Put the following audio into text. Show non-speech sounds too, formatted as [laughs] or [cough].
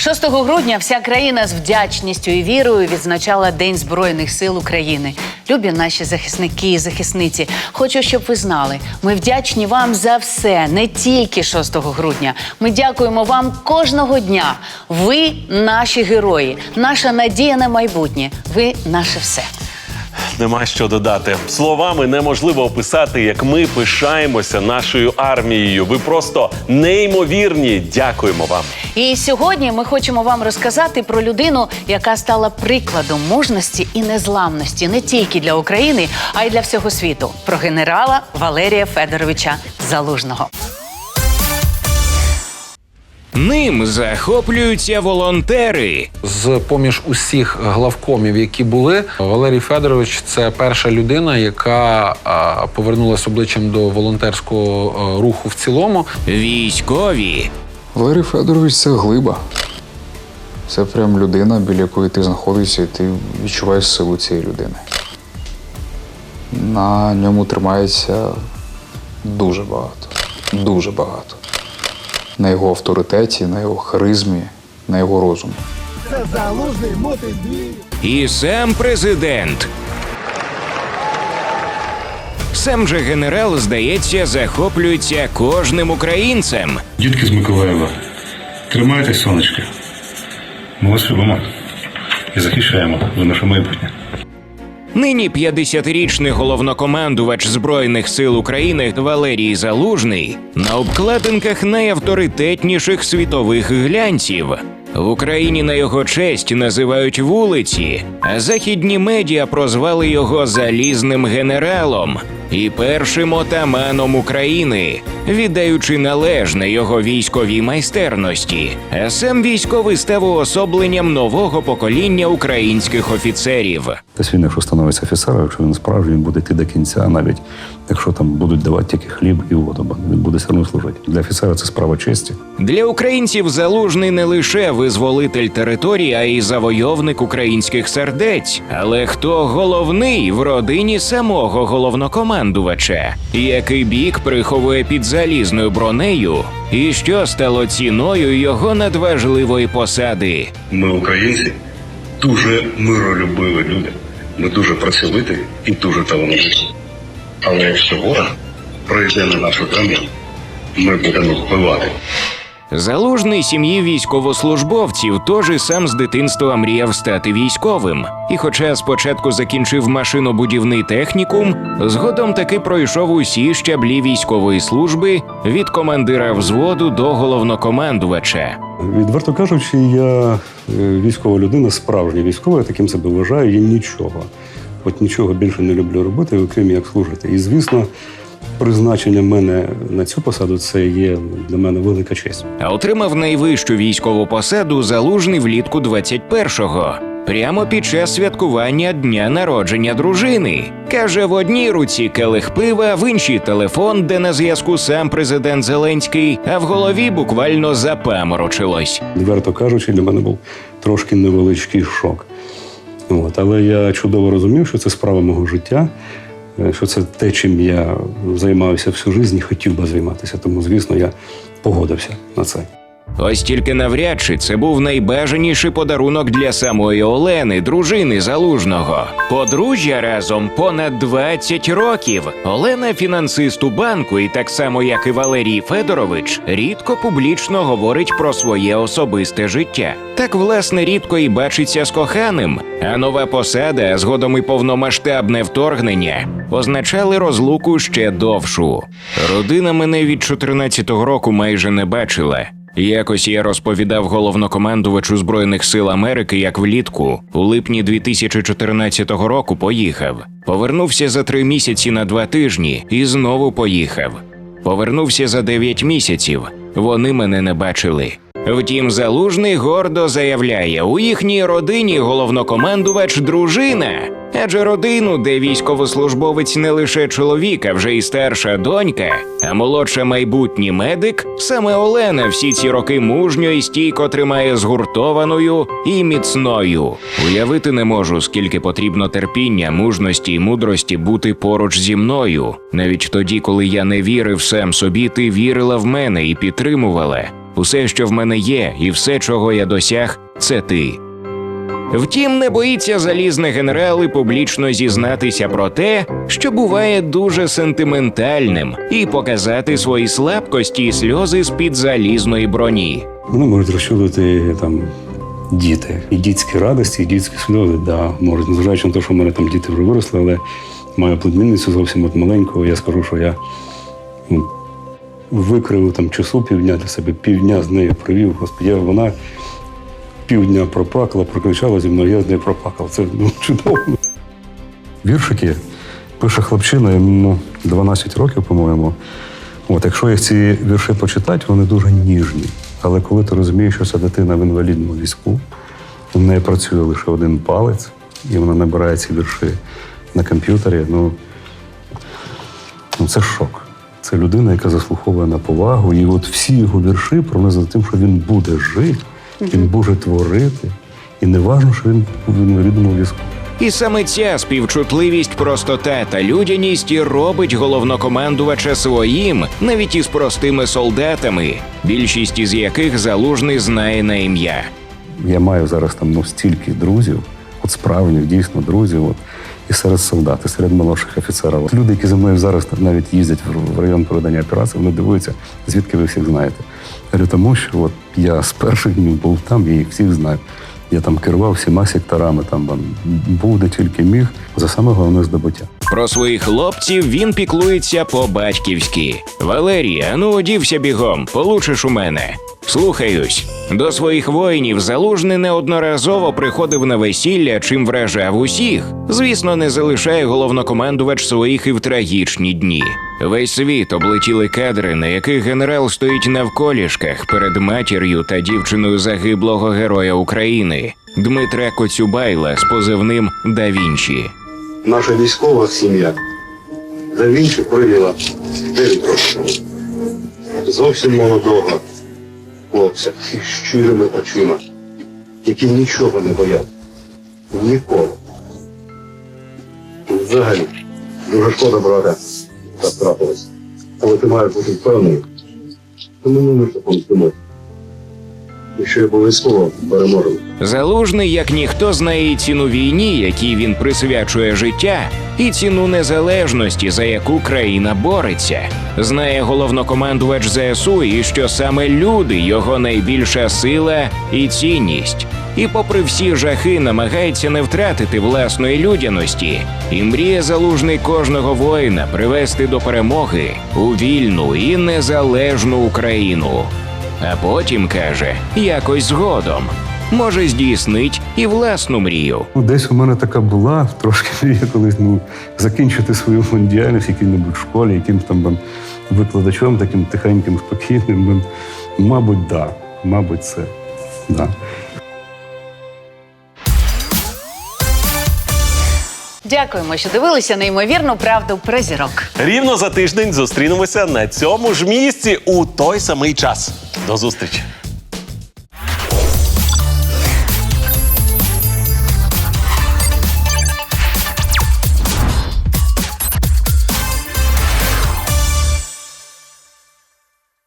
6 грудня вся країна з вдячністю і вірою відзначала День Збройних сил України. Любі наші захисники і захисниці. Хочу, щоб ви знали, ми вдячні вам за все, не тільки 6 грудня. Ми дякуємо вам кожного дня. Ви наші герої, наша надія на майбутнє. Ви наше все. Нема що додати. Словами неможливо описати, як ми пишаємося нашою армією. Ви просто неймовірні. Дякуємо вам. І сьогодні ми хочемо вам розказати про людину, яка стала прикладом мужності і незламності не тільки для України, а й для всього світу. Про генерала Валерія Федоровича Залужного. Ним захоплюються волонтери. З поміж усіх главкомів, які були, Валерій Федорович це перша людина, яка повернулася обличчям до волонтерського руху в цілому. Військові Валерій Федорович це глиба. Це прям людина, біля якої ти знаходишся, і ти відчуваєш силу цієї людини. На ньому тримається дуже багато. Дуже багато. На його авторитеті, на його харизмі, на його розумі. і сам президент. Сам же генерал, здається, захоплюється кожним українцем. Дітки з Миколаєва, тримайтесь, сонечки. Ми вас любимо і захищаємо за наше майбутнє. Нині 50-річний головнокомандувач Збройних сил України Валерій Залужний на обкладинках найавторитетніших світових глянців. В Україні на його честь називають вулиці, а західні медіа прозвали його залізним генералом і першим отаманом України, віддаючи належне його військовій майстерності. А сам військовий став уособленням нового покоління українських офіцерів. Десь він, якщо становиться офіцером, якщо він справжній, він буде йти до кінця, навіть якщо там будуть давати тільки хліб і воду, бо він буде все одно служити. Для офіцера це справа честі. Для українців залужний не лише визволитель території, а й завойовник українських сердець. Але хто головний в родині самого головнокомандувача? Який бік приховує під залізною бронею? І що стало ціною його надважливої посади? Ми, українці, дуже миролюбиві люди. Ми дуже працьовиті і дуже талановиті. Але якщо ворог прийде на нашу землю, ми будемо вбивати. Залужний сім'ї військовослужбовців теж і сам з дитинства мріяв стати військовим. І, хоча спочатку закінчив машинобудівний технікум, згодом таки пройшов усі щаблі військової служби від командира взводу до головнокомандувача. Відверто кажучи, я е, військова людина, справжня військова, я таким себе вважаю, я нічого. От нічого більше не люблю робити, окрім як служити. І звісно, призначення мене на цю посаду це є для мене велика честь. А отримав найвищу військову посаду залужний влітку 21-го. Прямо під час святкування дня народження дружини каже в одній руці келих пива, в іншій телефон, де на зв'язку сам президент Зеленський, а в голові буквально запаморочилось. Відверто кажучи, для мене був трошки невеличкий шок. От, але я чудово розумів, що це справа мого життя, що це те, чим я займався всю життя і хотів би займатися. Тому, звісно, я погодився на це. Ось тільки навряд чи це був найбажаніший подарунок для самої Олени, дружини залужного. Подружжя разом понад 20 років. Олена фінансист у банку, і так само як і Валерій Федорович, рідко публічно говорить про своє особисте життя. Так, власне, рідко і бачиться з коханим. А нова посада, згодом і повномасштабне вторгнення означали розлуку ще довшу. Родина мене від 14-го року майже не бачила. Якось я розповідав головнокомандувачу Збройних сил Америки, як влітку у липні 2014 року поїхав. Повернувся за три місяці на два тижні і знову поїхав. Повернувся за дев'ять місяців. Вони мене не бачили. Втім, залужний гордо заявляє: у їхній родині головнокомандувач дружина. Адже родину, де військовослужбовець не лише чоловік, а вже й старша донька, а молодша майбутній медик, саме Олена всі ці роки мужньо і стійко тримає згуртованою і міцною. Уявити не можу, скільки потрібно терпіння, мужності і мудрості бути поруч зі мною. Навіть тоді, коли я не вірив сам собі, ти вірила в мене і підтримувала. Усе, що в мене є, і все, чого я досяг, це ти. Втім, не боїться залізний генерал і публічно зізнатися про те, що буває дуже сентиментальним, і показати свої слабкості і сльози з-під залізної броні. Вони можуть розчулити там діти. І дітські радості, і дітські сльози, да, можуть, незважаючи на те, що в мене там діти вже виросли, але маю племінницю зовсім от маленького. Я скажу, що я ну, викрив там часу півдня для себе, півдня з нею провів. Господи, вона півдня проплакала, прокричала зі мною, я з нею проплакав. Це ну, чудово. Віршики пише хлопчина, йому 12 років, по-моєму. От, якщо їх ці вірші почитати, вони дуже ніжні. Але коли ти розумієш, що це дитина в інвалідному візку, у неї працює лише один палець, і вона набирає ці вірші на комп'ютері, ну, ну це шок. Це людина, яка заслуховує на повагу. І от всі його вірші пронизані тим, що він буде жити, він буде творити. І не важливо, що він в інвалідному візку. І саме ця співчутливість, простота та людяність і робить головнокомандувача своїм, навіть із простими солдатами, більшість із яких залужний знає на ім'я. Я маю зараз там ну, стільки друзів, от справжніх, дійсно друзів, от, і серед солдат, і серед молодших офіцерів. Люди, які зі мною зараз навіть їздять в, район проведення операції, вони дивуються, звідки ви всіх знаєте. Я говорю, тому що от я з перших днів був там, я їх всіх знаю. Я там керував всіма секторами, там був де тільки міг за саме головне здобуття. Про своїх хлопців він піклується по-батьківськи. Валерій, ану одівся бігом, получиш у мене. Слухаюсь. До своїх воїнів залужний неодноразово приходив на весілля, чим вражав усіх. Звісно, не залишає головнокомандувач своїх і в трагічні дні. Весь світ облетіли кадри, на яких генерал стоїть навколішках перед матір'ю та дівчиною загиблого героя України Дмитра Коцюбайла з позивним Да Вінчі. Наша військова сім'я за Вінчі прийняла 9 років. Зовсім молодого хлопця із щирими очима, які нічого не боять. Ніколи. Взагалі, дуже шкода, брате, так трапилось. Але ти маєш бути впевнений, що ми не можемо. І що обов'язково переможемо. Залужний, як ніхто, знає ціну війні, якій він присвячує життя, і ціну незалежності, за яку країна бореться. Знає головнокомандувач ЗСУ, і що саме люди його найбільша сила і цінність. І, попри всі жахи, намагається не втратити власної людяності, і мріє залужний кожного воїна привести до перемоги у вільну і незалежну Україну. А потім каже, якось згодом. Може, здійснить і власну мрію. Ну, десь у мене така була трошки [laughs] мрія колись ну, закінчити свою діяльність в якій-небудь школі, якимсь там бам, викладачом, таким тихеньким, спокійним. Бам. Мабуть, да. Мабуть, це. Да. Дякуємо, що дивилися неймовірну правду про зірок. Рівно за тиждень зустрінемося на цьому ж місці у той самий час. До зустрічі!